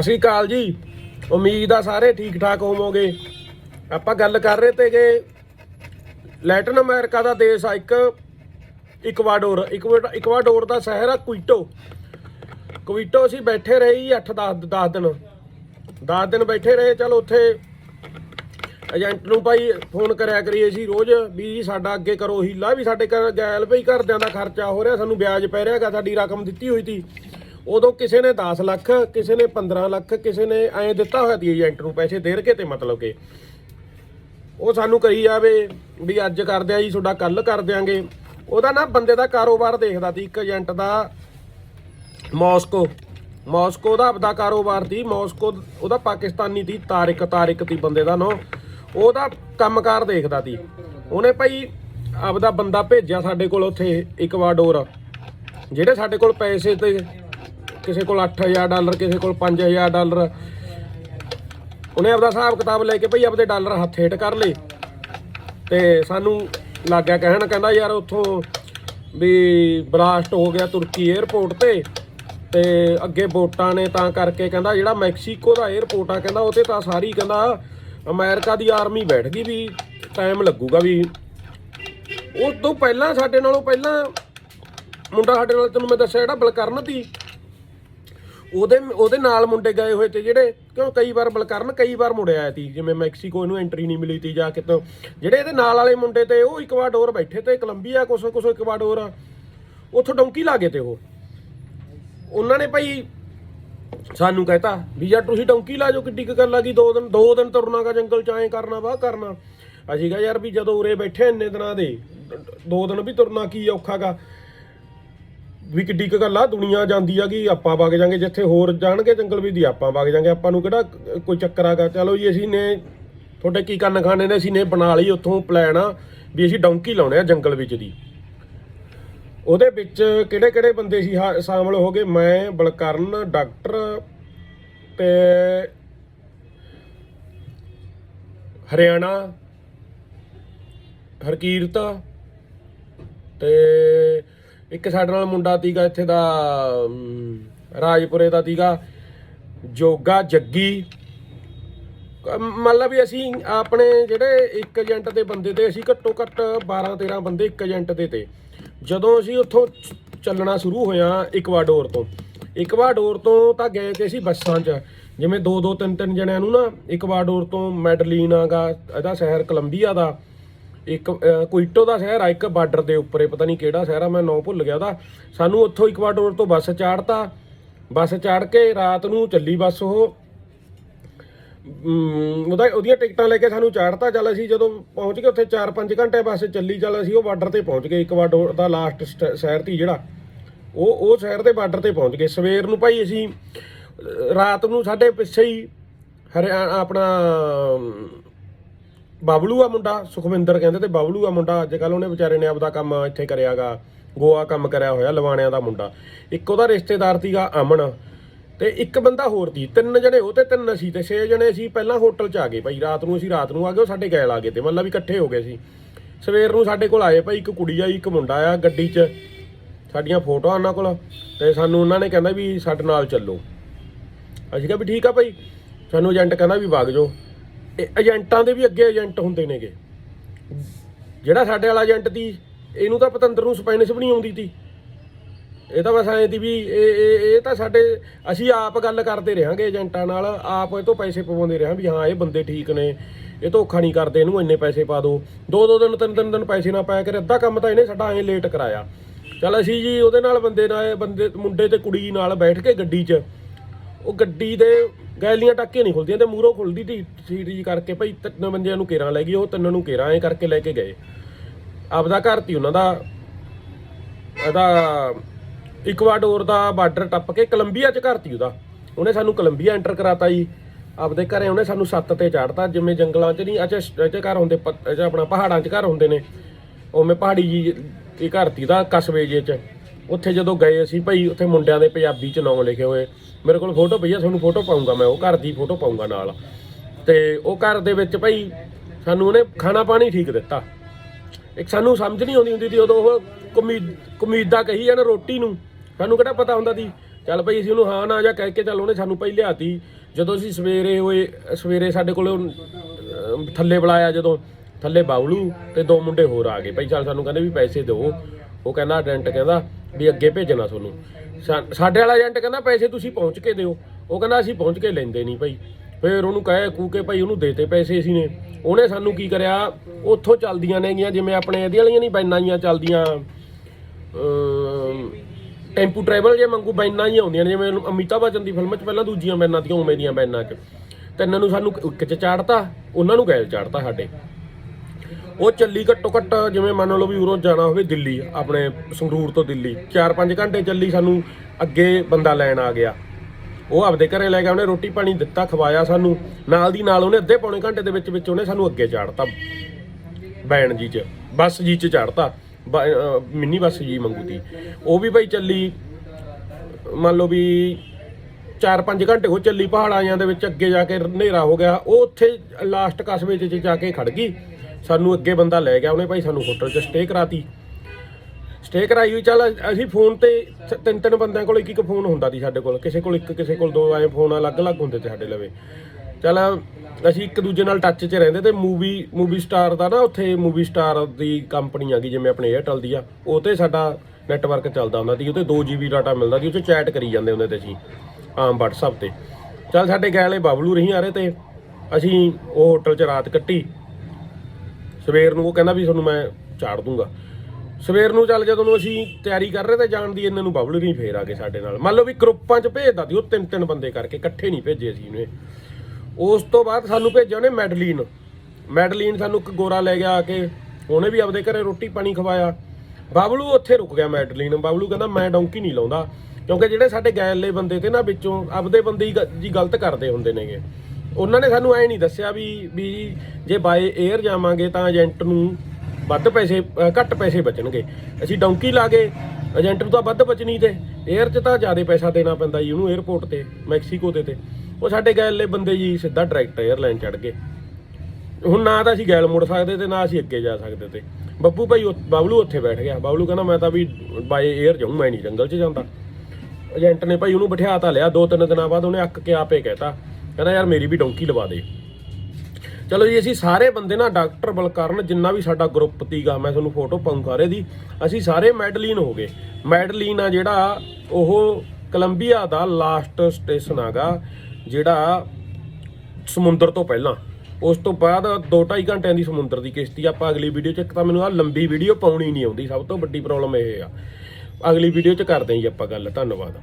ਸਤਿ ਸ਼੍ਰੀ ਅਕਾਲ ਜੀ। ਉਮੀਦ ਆ ਸਾਰੇ ਠੀਕ ਠਾਕ ਹੋਵੋਗੇ। ਆਪਾਂ ਗੱਲ ਕਰ ਰਹੇ ਤੇ ਕਿ ਲੈਟਨ ਅਮਰੀਕਾ ਦਾ ਦੇਸ਼ ਆ, ਇੱਕ ਇਕਵਾਡੋਰ। ਇਕਵਾ- ਇਕਵਾਡੋਰ ਦਾ ਸ਼ਹਿਰ ਆ ਕੁਇਟੋ। ਕੁਇਟੋ ਅਸੀਂ ਬੈਠੇ ਰਹੇ ਜੀ 8 10 10 ਦਿਨ। 10 ਦਿਨ ਬੈਠੇ ਰਹੇ, ਚਲ ਉੱਥੇ ਏਜੰਟ ਨੂੰ ਭਾਈ ਫੋਨ ਕਰਿਆ ਕਰੀਏ ਸੀ ਰੋਜ਼ ਵੀ ਜੀ ਸਾਡਾ ਅੱਗੇ ਕਰੋ ਹੀਲਾ ਵੀ ਸਾਡੇ ਘਰ ਗੈਲ ਭਈ ਘਰਦਿਆਂ ਦਾ ਖਰਚਾ ਹੋ ਰਿਹਾ, ਸਾਨੂੰ ਵਿਆਜ ਪੈ ਰਿਹਾਗਾ ਸਾਡੀ ਰਕਮ ਦਿੱਤੀ ਹੋਈ ਸੀ। ਉਦੋਂ ਕਿਸੇ ਨੇ 10 ਲੱਖ, ਕਿਸੇ ਨੇ 15 ਲੱਖ, ਕਿਸੇ ਨੇ ਐਂ ਦਿੱਤਾ ਹੋਇਆ ਸੀ ਏਜੰਟ ਨੂੰ ਪੈਸੇ ਦੇ ਰਕੇ ਤੇ ਮਤਲਬ ਕਿ। ਉਹ ਸਾਨੂੰ ਕਹੀ ਜਾਵੇ ਵੀ ਅੱਜ ਕਰ ਦਿਆਂ ਜੀ, ਤੁਹਾਡਾ ਕੱਲ ਕਰ ਦਿਆਂਗੇ। ਉਹਦਾ ਨਾ ਬੰਦੇ ਦਾ ਕਾਰੋਬਾਰ ਦੇਖਦਾ ਸੀ, ਇੱਕ ਏਜੰਟ ਦਾ ਮਾਸਕੋ। ਮਾਸਕੋ ਦਾ ਆਪਦਾ ਕਾਰੋਬਾਰ ਸੀ, ਮਾਸਕੋ ਉਹਦਾ ਪਾਕਿਸਤਾਨੀ ਸੀ, ਤਾਰਿਕ ਤਾਰਿਕ ਸੀ ਬੰਦੇ ਦਾ ਨਾਂ। ਉਹਦਾ ਕੰਮਕਾਰ ਦੇਖਦਾ ਸੀ। ਉਹਨੇ ਭਾਈ ਆਪਦਾ ਬੰਦਾ ਭੇਜਿਆ ਸਾਡੇ ਕੋਲ ਉੱਥੇ ਇਕਵਾਡੋਰ ਜਿਹੜੇ ਸਾਡੇ ਕੋਲ ਪੈਸੇ ਤੇ ਕਿਸੇ ਕੋਲ 8000 ਡਾਲਰ, ਕਿਸੇ ਕੋਲ 5000 ਡਾਲਰ। ਉਹਨੇ ਆਪਦਾ ਹਿਸਾਬ ਕਿਤਾਬ ਲੈ ਕੇ ਭਈ ਆਪਦੇ ਡਾਲਰ ਹੱਥ ਹੇਠ ਕਰ ਲਏ। ਤੇ ਸਾਨੂੰ ਲੱਗ ਕਹਿਣ, ਕਹਿੰਦਾ ਯਾਰ ਉੱਥੋਂ ਵੀ ਬਲਾਸਟ ਹੋ ਗਿਆ ਤੁਰਕੀ 에ਅਰਪੋਰਟ ਤੇ ਤੇ ਅੱਗੇ ਵੋਟਾਂ ਨੇ ਤਾਂ ਕਰਕੇ ਕਹਿੰਦਾ ਜਿਹੜਾ ਮੈਕਸੀਕੋ ਦਾ 에ਅਰਪੋਰਟ ਆ, ਕਹਿੰਦਾ ਉਹ ਤਾਂ ਸਾਰੀ ਕਹਿੰਦਾ ਅਮਰੀਕਾ ਦੀ ਆਰਮੀ ਬੈਠ ਗਈ ਵੀ ਟਾਈਮ ਲੱਗੂਗਾ ਵੀ। ਉਸ ਤੋਂ ਪਹਿਲਾਂ ਸਾਡੇ ਨਾਲੋਂ ਪਹਿਲਾਂ ਮੁੰਡਾ ਸਾਡੇ ਨਾਲ ਤੈਨੂੰ ਮੈਂ ਦੱਸਿਆ ਜਿਹੜਾ ਬਲਕਰਨ ਸੀ ਉਹਦੇ ਉਹਦੇ ਨਾਲ ਮੁੰਡੇ ਗਏ ਹੋਏ ਤੇ ਜਿਹੜੇ ਕਿਉਂ ਕਈ ਵਾਰ ਬਲਕਰਨ ਕਈ ਵਾਰ ਮੁੜਿਆ ਆਇਆ ਸੀ, ਜਿਵੇਂ ਮੈਕਸੀਕੋ ਇਹਨੂੰ ਐਂਟਰੀ ਨਹੀਂ ਮਿਲੀ ਤੀ ਜਾਂ ਕਿਤੋਂ। ਜਿਹੜੇ ਇਹਦੇ ਨਾਲ ਵਾਲੇ ਮੁੰਡੇ ਤੇ ਉਹ ਇਕਵਾਡੋਰ ਬੈਠੇ ਤੇ ਕੋਲੰਬੀਆ ਕੁਛ ਕੁਛ ਇਕਵਾਡੋਰ ਉੱਥੋਂ ਡੌਂਕੀ ਲਾ ਗਏ ਤੇ ਉਹ। ਉਹਨਾਂ ਨੇ ਭਾਈ ਸਾਨੂੰ ਕਹਿਤਾ ਵੀ ਯਾਰ ਤੁਸੀਂ ਡੌਂਕੀ ਲਾ ਜੋ ਕਿੱਡੀ ਕੁ ਗੱਲ ਆ ਗਈ ਦੋ ਦਿਨ ਦੋ ਦਿਨ ਤੁਰਨਾਗਾ ਜੰਗਲ ਚ, ਐਂ ਕਰਨਾ, ਵਾਹ ਕਰਨਾ। ਅਸੀਂ ਕਿਹਾ ਯਾਰ ਵੀ ਜਦੋਂ ਉਰੇ ਬੈਠੇ ਇੰਨੇ ਦਿਨਾਂ ਦੇ, ਦੋ ਦਿਨ ਵੀ ਤੁਰਨਾ ਕੀ ਔਖਾਗਾ ਵੀ ਕਿੱਡੀ ਕੁ ਗੱਲ ਆ, ਦੁਨੀਆ ਜਾਂਦੀ ਆ ਕਿ ਆਪਾਂ ਵਗ ਜਾਾਂਗੇ, ਜਿੱਥੇ ਹੋਰ ਜਾਣਗੇ ਜੰਗਲ ਵੀ ਦੀ ਆਪਾਂ ਵਗ ਜਾਾਂਗੇ। ਆਪਾਂ ਨੂੰ ਕਿਹੜਾ ਕੋਈ ਚੱਕਰ ਆਗਾ? ਚਲੋ ਜੀ, ਅਸੀਂ ਨੇ ਤੁਹਾਡੇ ਕੀ ਕੰਨ ਖਾਣੇ ਨੇ, ਅਸੀਂ ਨੇ ਬਣਾ ਲਈ ਉੱਥੋਂ ਪਲਾਨ ਆ ਵੀ ਅਸੀਂ ਡੌਂਕੀ ਲਾਉਣੇ ਆ ਜੰਗਲ ਵਿੱਚ ਦੀ। ਉਹਦੇ ਵਿੱਚ ਕਿਹੜੇ ਕਿਹੜੇ ਬੰਦੇ ਸੀ ਹਾ- ਸ਼ਾਮਲ ਹੋ ਗਏ? ਮੈਂ, ਬਲਕਰਨ, ਡਾਕਟਰ ਤੇ ਹਰਿਆਣਾ, ਹਰਕੀਰਤਾ ਤੇ ਇੱਕ ਸਾਡੇ ਨਾਲ ਮੁੰਡਾ ਤੀਗਾ, ਇੱਥੇ ਦਾ ਰਾਜਪੁਰੇ ਦਾ ਤੀਗਾ, ਜੋਗਾ, ਜੱਗੀ। ਕ- ਮਤਲਬ ਵੀ ਅਸੀਂ ਆਪਣੇ ਜਿਹੜੇ ਇੱਕ ਏਜੰਟ ਦੇ ਬੰਦੇ ਤੇ, ਅਸੀਂ ਘੱਟੋ ਘੱਟ 12 13 ਬੰਦੇ ਇੱਕ ਏਜੰਟ ਦੇ ਤੇ। ਜਦੋਂ ਅਸੀਂ ਉੱਥੋਂ ਚੱਲਣਾ ਸ਼ੁਰੂ ਹੋਇਆ ਇਕਵਾਡੋਰ ਤੋਂ ਇਕਵਾਡੋਰ ਤੋਂ ਤਾਂ ਗਏ ਤੇ ਅਸੀਂ ਬੱਸਾਂ 'ਚ। ਜਿਵੇਂ ਦੋ ਦੋ, ਤਿੰਨ ਤਿੰਨ ਜਣਿਆਂ ਨੂੰ ਨਾ, ਇਕਵਾਡੋਰ ਤੋਂ ਮੈਡਲੀਨ ਆਗਾ, ਇਹਦਾ ਸ਼ਹਿਰ ਕੋਲੰਬੀਆ ਦਾ। ਇੱਕ ਕੁਇਟੋ ਦਾ ਸ਼ਹਿਰ ਆ, ਇੱਕ ਬਾਰਡਰ ਦੇ ਉੱਪਰ, ਪਤਾ ਨਹੀਂ ਕਿਹੜਾ ਸ਼ਹਿਰ ਆ, ਮੈਂ ਨਾਂ ਭੁੱਲ ਗਿਆ ਉਹਦਾ। ਸਾਨੂੰ ਉੱਥੋਂ ਇਕਵਾਡੋਰ ਤੋਂ ਬੱਸ ਚਾੜਤਾ। ਬੱਸ ਚਾੜ ਕੇ ਰਾਤ ਨੂੰ ਚੱਲੀ ਬੱਸ ਉਹ। ਉਹਦਾ, ਉਹਦੀਆਂ ਟਿਕਟਾਂ ਲੈ ਕੇ ਸਾਨੂੰ ਚਾੜਤਾ। ਚੱਲ ਅਸੀਂ ਜਦੋਂ ਪਹੁੰਚ ਗਏ ਉੱਥੇ 4-5 ਘੰਟੇ ਬੱਸ ਚੱਲੀ, ਚੱਲ ਅਸੀਂ ਉਹ ਬਾਰਡਰ ਤੇ ਪਹੁੰਚ ਗਏ। ਇਕਵਾਡੋਰ ਦਾ ਲਾਸਟ ਸ਼ਹਿਰ ਸੀ ਜਿਹੜਾ। ਉਹ ਉਹ ਸ਼ਹਿਰ ਦੇ ਬਾਰਡਰ ਤੇ ਪਹੁੰਚ ਗਏ। ਸਵੇਰ ਨੂੰ ਭਾਈ ਅਸੀਂ ਰਾਤ ਨੂੰ ਸਾਡੇ ਪਿੱਛੇ ਹੀ ਹਰਿਆਣਾ ਆਪਣਾ ਬਾਬਲੂ ਆ ਮੁੰਡਾ, ਸੁਖਵਿੰਦਰ ਕਹਿੰਦੇ ਤੇ ਬਾਬਲੂ ਆ ਮੁੰਡਾ, ਅੱਜ ਕੱਲ ਉਹਨੇ ਵਿਚਾਰੇ ਨੇ ਆਪਦਾ ਕੰਮ ਇੱਥੇ ਕਰਿਆਗਾ, ਗੋਆ ਕੰਮ ਕਰਿਆ ਹੋਇਆ, ਲਵਾਣਿਆਂ ਦਾ ਮੁੰਡਾ। ਇੱਕ ਉਹਦਾ ਰਿਸ਼ਤੇਦਾਰ ਸੀਗਾ ਅਮਨ, ਤੇ ਇੱਕ ਬੰਦਾ ਹੋਰ ਸੀ, ਤਿੰਨ ਜਣੇ ਉਹ ਤੇ ਤਿੰਨ ਅਸੀਂ ਤੇ ਛੇ ਜਣੇ ਅਸੀਂ ਪਹਿਲਾਂ ਹੋਟਲ 'ਚ ਆ ਗਏ ਭਾਈ, ਰਾਤ ਨੂੰ ਅਸੀਂ ਰਾਤ ਨੂੰ ਆ ਗਏ, ਉਹ ਸਾਡੇ ਗੈਲ ਆ ਗਏ ਤੇ ਮਤਲਬ ਵੀ ਇਕੱਠੇ ਹੋ ਗਏ ਸੀ। ਸਵੇਰ ਨੂੰ ਸਾਡੇ ਕੋਲ ਆਏ ਭਾਈ, ਇੱਕ ਕੁੜੀ ਆਈ, ਇੱਕ ਮੁੰਡਾ ਆ ਗੱਡੀ 'ਚ, ਸਾਡੀਆਂ ਫੋਟੋਆਂ ਉਹਨਾਂ ਕੋਲ, ਤੇ ਸਾਨੂੰ ਉਹਨਾਂ ਨੇ ਕਹਿੰਦਾ ਵੀ ਸਾਡੇ ਨਾਲ ਚੱਲੋ। ਅਸੀਂ ਕਿਹਾ ਵੀ ਠੀਕ ਆ ਭਾਈ, ਸਾਨੂੰ ਏਜੰਟ ਕਹਿੰਦਾ ਵੀ ਵਗ ਜਾਓ। ਏਜੰਟਾਂ ਦੇ ਵੀ ਅੱਗੇ ਏਜੰਟ ਹੁੰਦੇ ਨੇਗੇ। ਜਿਹੜਾ ਸਾਡੇ ਵਾਲਾ ਏਜੰਟ ਦੀ, ਇਹਨੂੰ ਤਾਂ ਪਤੰਦਰ ਨੂੰ ਸਪੈਨਿਸ਼ ਵੀ ਨਹੀਂ ਆਉਂਦੀ ਤੀ। ਇਹ ਤਾਂ ਬਸ ਐਂ ਦੀ ਵੀ ਇਹ ਇਹ ਇਹ ਤਾਂ ਸਾਡੇ, ਅਸੀਂ ਆਪ ਗੱਲ ਕਰਦੇ ਰਹਾਂਗੇ ਏਜੰਟਾਂ ਨਾਲ, ਆਪ ਇਹ ਤੋਂ ਪੈਸੇ ਪਵਾਉਂਦੇ ਰਹਾਂ ਵੀ ਹਾਂ, ਇਹ ਬੰਦੇ ਠੀਕ ਨੇ, ਇਹ ਧੋਖਾ ਨਹੀਂ ਕਰਦੇ, ਇਹਨੂੰ ਇੰਨੇ ਪੈਸੇ ਪਾ ਦਿਓ ਦੋ ਦੋ ਦਿਨ, ਤਿੰਨ ਤਿੰਨ ਦਿਨ ਪੈਸੇ ਨਾ ਪਾਇਆ ਕਰੇ, ਅੱਧਾ ਕੰਮ ਤਾਂ ਇਹਨੇ ਸਾਡਾ ਐਂ ਲੇਟ ਕਰਾਇਆ। ਚਲ ਅਸੀਂ ਜੀ ਉਹਦੇ ਨਾਲ ਬੰਦੇ ਨਾਲ, ਬੰਦੇ, ਮੁੰਡੇ ਤੇ ਕੁੜੀ ਨਾਲ ਬੈਠ ਕੇ ਗੱਡੀ 'ਚ ਉਹ ਗੱਡੀ ਦੇ ਗੈਲੀਆਂ ਟਾਕੇ ਨਹੀਂ ਖੁੱਲਦੀਆਂ ਤੇ ਮੂਹਰੋਂ ਖੁੱਲਦੀ ਤੀ ਸੀਟ ਜੀ ਕਰਕੇ ਭਾਈ ਤਿੰਨ ਬੰਦਿਆਂ ਨੂੰ ਕੇਰਾਂ ਲੈ ਗਈ, ਉਹ ਤਿੰਨਾਂ ਨੂੰ ਕੇਰਾਂ ਐ ਕਰਕੇ ਲੈ ਕੇ ਗਏ। ਆਪਦਾ ਘਰ ਤੀ ਉਹਨਾਂ ਦਾ। ਇਹਦਾ ਇਕਵਾਡੋਰ ਦਾ ਬਾਰਡਰ ਟੱਪ ਕੇ ਕੋਲੰਬੀਆ 'ਚ ਘਰ ਤੀ ਉਹਦਾ। ਉਹਨੇ ਸਾਨੂੰ ਕੋਲੰਬੀਆ ਐਂਟਰ ਕਰਾਤਾ ਜੀ। ਆਪਦੇ ਘਰੇ ਉਹਨੇ ਸਾਨੂੰ ਸੱਤ ਤੇ ਚਾੜਤਾ, ਜਿਵੇਂ ਜੰਗਲਾਂ 'ਚ ਨਹੀਂ, ਅੱਛਾ ਇਹ ਘਰ ਹੁੰਦੇ ਆਪਣਾ ਪਹਾੜਾਂ 'ਚ ਘਰ ਹੁੰਦੇ ਨੇ। ਉਵੇਂ ਪਹਾੜੀ ਜੀ ਇਹ ਘਰ ਤੀ ਦਾ ਕਸਬੇ ਜੇ 'ਚ। ਉੱਥੇ ਜਦੋਂ ਗਏ ਅਸੀਂ ਭਾਈ, ਉੱਥੇ ਮੁੰਡਿਆਂ ਦੇ ਪੰਜਾਬੀ 'ਚ ਨਾਮ ਲਿਖੇ ਹੋਏ। ਮੇਰੇ ਕੋਲ ਫੋਟੋ ਪਈ ਆ, ਤੁਹਾਨੂੰ ਫੋਟੋ ਪਾਉਂਗਾ ਮੈਂ, ਉਹ ਘਰ ਦੀ ਫੋਟੋ ਪਾਉਂਗਾ ਨਾਲ। ਤੇ ਉਹ ਘਰ ਦੇ ਵਿੱਚ ਭਾਈ, ਸਾਨੂੰ ਉਹਨੇ ਖਾਣਾ ਪਾਣੀ ਠੀਕ ਦਿੱਤਾ। ਇੱਕ ਸਾਨੂੰ ਸਮਝ ਨਹੀਂ ਆਉਂਦੀ ਹੁੰਦੀ ਸੀ, ਉਦੋਂ ਉਹ ਕਮੀਦ ਕਮੀਦਾ ਕਹੀ ਜਾਣ ਰੋਟੀ ਨੂੰ। ਸਾਨੂੰ ਕਿਹੜਾ ਪਤਾ ਹੁੰਦਾ ਸੀ? ਚੱਲ ਭਾਈ, ਅਸੀਂ ਉਹਨੂੰ ਹਾਂ, ਨਾ ਜਾਂ ਕਹਿ ਕੇ ਚੱਲ ਉਹਨੇ ਸਾਨੂੰ ਭਾਈ ਲਿਆਤੀ। ਜਦੋਂ ਅਸੀਂ ਸਵੇਰੇ ਹੋਏ, ਸਵੇਰੇ ਸਾਡੇ ਕੋਲ ਥੱਲੇ ਬੁਲਾਇਆ ਜਦੋਂ, ਥੱਲੇ ਬਾਵਲੂ ਤੇ ਦੋ ਮੁੰਡੇ ਹੋਰ ਆ ਗਏ। ਭਾਈ, ਚੱਲ ਸਾਨੂੰ ਕਹਿੰਦੇ ਵੀ ਪੈਸੇ ਦਿਓ। ਉਹ ਕਹਿੰਦਾ ਏਜੰਟ ਕਹਿੰਦਾ ਵੀ ਅੱਗੇ ਭੇਜਣਾ ਤੁਹਾਨੂੰ। ਸਾ- ਸਾਡੇ ਵਾਲਾ ਏਜੰਟ ਕਹਿੰਦਾ ਪੈਸੇ ਤੁਸੀਂ ਪਹੁੰਚ ਕੇ ਦਿਓ। ਉਹ ਕਹਿੰਦਾ ਅਸੀਂ ਪਹੁੰਚ ਕੇ ਲੈਂਦੇ ਨਹੀਂ ਭਾਈ। ਫਿਰ ਉਹਨੂੰ ਕਹੇ ਕੂ ਕੇ ਭਾਈ ਉਹਨੂੰ ਦੇਤੇ ਪੈਸੇ ਅਸੀਂ ਨੇ। ਉਹਨੇ ਸਾਨੂੰ ਕੀ ਕਰਿਆ? ਉੱਥੋਂ ਚੱਲਦੀਆਂ ਨੇਗੀਆਂ ਜਿਵੇਂ ਆਪਣੇ ਇਹਦੀਆਂ ਵਾਲੀਆਂ ਨਹੀਂ ਬੈਨਾਂ ਜੀਆਂ ਚੱਲਦੀਆਂ। ਅਮ, ਟੈਂਪੂ ਟਰੈਵਲ ਜੇ ਮੰਗੂ ਬੈਨਾਂ ਹੀ ਆਉਂਦੀਆਂ ਨੇ ਜਿਵੇਂ ਅਮਿਤਾਭ ਬੱਚਨ ਦੀ ਫਿਲਮ 'ਚ ਪਹਿਲਾਂ ਦੂਜੀਆਂ ਬੈਨਾਂ ਦੀਆਂ ਉਵੇਂ ਦੀਆਂ ਬੈਨਾਂ 'ਚ। ਤੇ ਇਹਨਾਂ ਨੂੰ ਸਾਨੂੰ ਇੱਕ 'ਚ ਚਾੜਤਾ ਉਹਨਾਂ ਨੂੰ ਗੈਲ ਚਾੜਤਾ ਸਾਡੇ। ਉਹ ਚੱਲੀ ਘੱਟੋ ਘੱਟ, ਜਿਵੇਂ ਮੰਨ ਲਓ ਵੀ ਉਰੋਂ ਜਾਣਾ ਹੋਵੇ ਦਿੱਲੀ, ਆਪਣੇ ਸੰਗਰੂਰ ਤੋਂ ਦਿੱਲੀ 4-5 ਘੰਟੇ ਚੱਲੀ ਸਾਨੂੰ ਅੱਗੇ ਬੰਦਾ ਲੈਣ ਆ ਗਿਆ। ਉਹ ਆਪਦੇ ਘਰੇ ਲੈ ਗਿਆ, ਉਹਨੇ ਰੋਟੀ ਪਾਣੀ ਦਿੱਤਾ, ਖਵਾਇਆ ਸਾਨੂੰ, ਨਾਲ ਦੀ ਨਾਲ ਉਹਨੇ ਅੱਧੇ ਪੌਣੇ ਘੰਟੇ ਦੇ ਵਿੱਚ ਵਿੱਚ ਉਹਨੇ ਸਾਨੂੰ ਅੱਗੇ ਚਾੜਤਾ, ਬੈਣ ਜੀ ਚ, ਬੱਸ ਜੀ ਚ ਚਾੜਤਾ ਮਿੰਨੀ ਬੱਸ ਜੀ ਮੰਗੂਤੀ ਉਹ ਵੀ ਭਾਈ ਚੱਲੀ, ਮੰਨ ਲਓ ਵੀ 4-5 ਘੰਟੇ ਉਹ ਚੱਲੀ, ਪਹਾੜਾਂ ਦੇ ਵਿੱਚ ਅੱਗੇ ਜਾ ਕੇ ਹਨੇਰਾ ਹੋ ਗਿਆ, ਉਹ ਉੱਥੇ ਲਾਸਟ ਕਸਬੇ 'ਚ ਜਾ ਕੇ ਖੜ ਗਈ। ਸਾਨੂੰ ਅੱਗੇ ਬੰਦਾ ਲੈ ਗਿਆ, ਉਹਨੇ ਭਾਈ ਸਾਨੂੰ ਹੋਟਲ 'ਚ ਸਟੇ ਕਰਾਤੀ। ਸਟੇ ਕਰਾਈ ਹੋਈ, ਚੱਲ ਅਸੀਂ ਫੋਨ ਤੇ ਤਿੰਨ ਤਿੰਨ ਬੰਦਿਆਂ ਕੋਲ ਇੱਕ ਇੱਕ ਫੋਨ ਹੁੰਦਾ ਸੀ ਸਾਡੇ ਕੋਲ। ਕਿਸੇ ਕੋਲ ਇੱਕ, ਕਿਸੇ ਕੋਲ ਦੋ, ਐ ਫੋਨ ਅਲੱਗ-ਅਲੱਗ ਹੁੰਦੇ ਤੇ ਸਾਡੇ ਲਵੇ। ਚੱਲ ਅਸੀਂ ਇੱਕ ਦੂਜੇ ਨਾਲ ਟੱਚ 'ਚ ਰਹਿੰਦੇ ਤੇ ਮੂਵੀ ਮੂਵੀ ਸਟਾਰ ਦਾ ਨਾ ਉੱਥੇ ਮੂਵੀ ਸਟਾਰ ਦੀ ਕੰਪਨੀ ਆ ਗਈ, ਜਿਵੇਂ ਆਪਣੇ ਏਅਰਟੈਲ ਦੀ ਆ। ਉਹ ਤੇ ਸਾਡਾ ਨੈਟਵਰਕ ਚੱਲਦਾ ਹੁੰਦਾ ਸੀ ਉਹ ਤੇ 2 GB ਡਾਟਾ ਮਿਲਦਾ ਸੀ ਉਹ 'ਚ ਚੈਟ ਕਰੀ ਜਾਂਦੇ ਹੁੰਦੇ ਤੇ ਅਸੀਂ, ਆਮ WhatsApp ਤੇ। ਚੱਲ ਸਾਡੇ ਗੈਲੇ ਬਬਲੂ ਰਹੀ ਆ ਰਹੇ ਤੇ ਅਸੀਂ ਉਹ ਹੋਟਲ 'ਚ ਰਾਤ ਕੱਟੀ। ਸਵੇਰ ਨੂੰ ਉਹ ਕਹਿੰਦਾ ਵੀ ਤੁਹਾਨੂੰ ਮੈਂ ਚਾੜ ਦੂੰਗਾ। ਸਵੇਰ ਨੂੰ ਚੱਲ ਜਦੋਂ ਨੂੰ ਅਸੀਂ ਤਿਆਰੀ ਕਰ ਰਹੇ ਤੇ ਜਾਣ ਦੀ ਇਹਨਾਂ ਨੂੰ ਬਬਲੂ ਨਹੀਂ ਫੇਰ ਆ ਗਏ ਸਾਡੇ ਨਾਲ। ਮੰਨ ਲਓ ਵੀ ਗਰੁੱਪਾਂ 'ਚ ਭੇਜਦਾ ਸੀ, ਉਹ ਤਿੰਨ ਤਿੰਨ ਬੰਦੇ ਕਰਕੇ ਇਕੱਠੇ ਨਹੀਂ ਭੇਜੇ ਸੀ ਉਹਨੇ। ਉਸ ਤੋਂ ਬਾਅਦ ਸਾਨੂੰ ਭੇਜਿਆ ਉਹਨੇ ਮੈਡਲੀਨ। ਮੈਡਲੀਨ ਸਾਨੂੰ ਇੱਕ ਗੋਰਾ ਲੈ ਗਿਆ ਆ ਕੇ, ਉਹਨੇ ਵੀ ਆਪਦੇ ਘਰੇ ਰੋਟੀ ਪਾਣੀ ਖਵਾਇਆ। ਬਾਬਲੂ ਉੱਥੇ ਰੁਕ ਗਿਆ ਮੈਡਲੀਨ। ਬਾਬਲੂ ਕਹਿੰਦਾ, ਮੈਂ ਡੌਂਕੀ ਨਹੀਂ ਲਾਉਂਦਾ, ਕਿਉਂਕਿ ਜਿਹੜੇ ਸਾਡੇ ਗੈਲੇ ਬੰਦੇ ਤੇ ਨਾ ਵਿੱਚੋਂ ਆਪਦੇ ਬੰਦੇ ਹੀ ਜੀ ਗਲਤ ਕਰਦੇ ਹੁੰਦੇ ਨੇਗੇ। ਉਹਨਾਂ ਨੇ ਸਾਨੂੰ ਐ ਨਹੀਂ ਦੱਸਿਆ ਵੀ ਵੀ ਜੇ ਬਾਏ 에ਅਰ ਜਾਵਾਂਗੇ ਤਾਂ ਏਜੰਟ ਨੂੰ ਵੱਧ ਪੈਸੇ ਘੱਟ ਪੈਸੇ ਬਚਣਗੇ। ਅਸੀਂ ਡੌਂਕੀ ਲਾ ਕੇ ਏਜੰਟ ਨੂੰ ਤਾਂ ਵੱਧ ਬਚਣੀ ਤੇ। 에ਅਰ 'ਚ ਤਾਂ ਜ਼ਿਆਦਾ ਪੈਸਾ ਦੇਣਾ ਪੈਂਦਾ ਜੀ ਉਹਨੂੰ 에어ਪੋਰਟ ਤੇ ਮੈਕਸੀਕੋ ਦੇ ਤੇ। ਉਹ ਸਾਡੇ ਗੈਲੇ ਬੰਦੇ ਜੀ ਸਿੱਧਾ ਡਾਇਰੈਕਟ 에ਅਰਲਾਈਨ ਚੜ ਗਏ। ਹੁਣ ਨਾ ਤਾਂ ਅਸੀਂ ਗੈਲ ਮੁੜ ਸਕਦੇ ਤੇ ਨਾ ਅਸੀਂ ਅੱਗੇ ਜਾ ਸਕਦੇ ਤੇ। ਬੱਬੂ ਭਾਈ ਉੱਥ- ਬਾਬਲੂ ਉੱਥੇ ਬੈਠ ਗਿਆ। ਬਾਬਲੂ ਕਹਿੰਦਾ ਮੈਂ ਤਾਂ ਵੀ ਬਾਏ 에ਅਰ ਜਾਊ, ਮੈਂ ਨਹੀਂ ਜੰਗਲ 'ਚ ਜਾਂਦਾ। ਏਜੰਟ ਨੇ ਭਾਈ ਉਹਨੂੰ ਬਿਠਾ ਤਾਂ ਲਿਆ। ਦੋ ਤਿੰਨ ਦਿਨਾਂ ਬਾਅਦ ਉਹਨੇ ਅੱਕ ਕੇ ਆਪੇ ਕਹਿਤਾ। ਕਹਿੰਦਾ ਯਾਰ ਮੇਰੀ ਵੀ ਡੌਂਕੀ ਲਵਾ ਦੇ। ਚਲੋ ਜੀ, ਅਸੀਂ ਸਾਰੇ ਬੰਦੇ ਨਾ ਡਾਕਟਰ ਬਲਕਰਨ ਜਿੰਨਾ ਵੀ ਸਾਡਾ ਗਰੁੱਪ ਤੀਗਾ, ਮੈਂ ਤੁਹਾਨੂੰ ਫੋਟੋ ਪਾਉਂਗਾ ਰੇ ਦੀ, ਅਸੀਂ ਸਾਰੇ ਮੈਡਲੀਨ ਹੋ ਗਏ। ਮੈਡਲੀਨ ਆ ਜਿਹੜਾ ਉਹ ਕੋਲੰਬੀਆ ਦਾ ਲਾਸਟ ਸਟੇਸ਼ਨ ਆਗਾ, ਜਿਹੜਾ ਸਮੁੰਦਰ ਤੋਂ ਪਹਿਲਾਂ। ਉਸ ਤੋਂ ਬਾਅਦ 2.5 ਘੰਟਿਆਂ ਦੀ ਸਮੁੰਦਰ ਦੀ ਕਿਸ਼ਤੀ ਆਪਾਂ ਅਗਲੀ ਵੀਡੀਓ 'ਚ ਇੱਕ ਤਾਂ ਮੈਨੂੰ ਆ ਲੰਬੀ ਵੀਡੀਓ ਪਾਉਣੀ ਨਹੀਂ ਆਉਂਦੀ, ਸਭ ਤੋਂ ਵੱਡੀ ਪ੍ਰੋਬਲਮ ਇਹ ਆ। ਅਗਲੀ ਵੀਡੀਓ 'ਚ ਕਰਦੇ ਹਾਂ ਜੀ ਆਪਾਂ ਗੱਲ। ਧੰਨਵਾਦ।